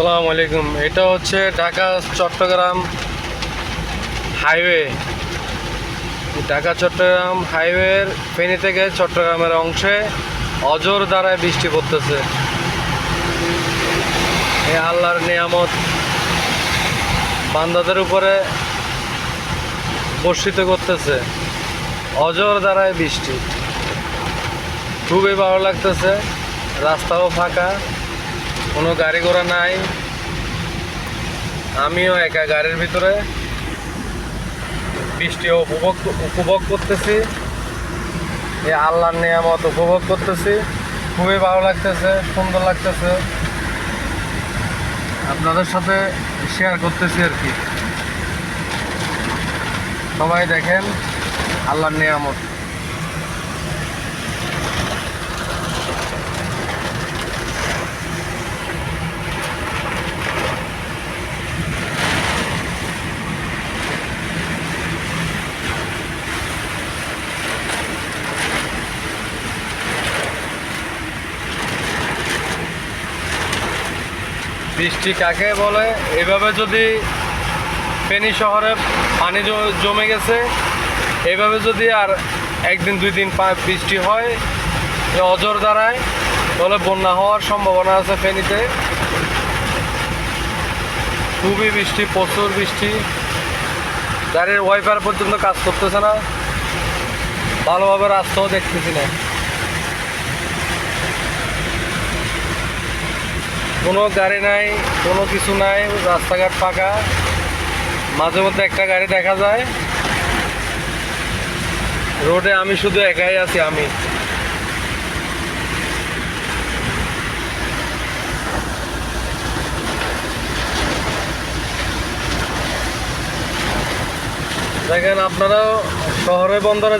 আসসালামু আলাইকুম। এটা হচ্ছে ঢাকা, চট্টগ্রাম হাইওয়ে। ঢাকা, চট্টগ্রাম হাইওয়ের ফেনী থেকে চট্টগ্রামের অংশে অজর দ্বারায় বৃষ্টি পড়তেছে। এই আল্লাহর নিয়ামত। বান্দাদের উপরে বর্ষিত করতেছে। অজর দ্বারায় বৃষ্টি। খুবই ভালো লাগতেছে। রাস্তাও ফাঁকা। কোনো গাড়ি ঘোড়া নাই। আমিও একা গাড়ির ভিতরে। বৃষ্টি উপভোগ উপভোগ করতেছি। এই আল্লাহর নিয়ামত উপভোগ করতেছি। খুবই ভালো লাগতেছে, সুন্দর লাগতেছে। আপনাদের সাথে শেয়ার করতেছি আর কি। সবাই দেখেন আল্লাহর নিয়ামত। বৃষ্টি কাকে বলে? এভাবে যদি ফেনী শহরে পানি জমে গেছে, এভাবে যদি আর একদিন, দুই দিন বৃষ্টি হয় অজর দ্বারায়, তাহলে বন্যা হওয়ার সম্ভাবনা আছে ফেনীতে। খুবই বৃষ্টি, প্রচুর বৃষ্টি। গাড়ির ওয়াইফার পর্যন্ত কাজ করতেছে না। ভালোভাবে রাস্তাও দেখতেছি না। কোনো গাড়ি নাই, কোনো কিছু নাই, রাস্তাঘাট ফাঁকা মাঝে মধ্যে একটা গাড়ি দেখা যায়। রোডে আমি শুধু একাই আছি, আমি। দেখেন, আপনারাও শহরে বন্দরে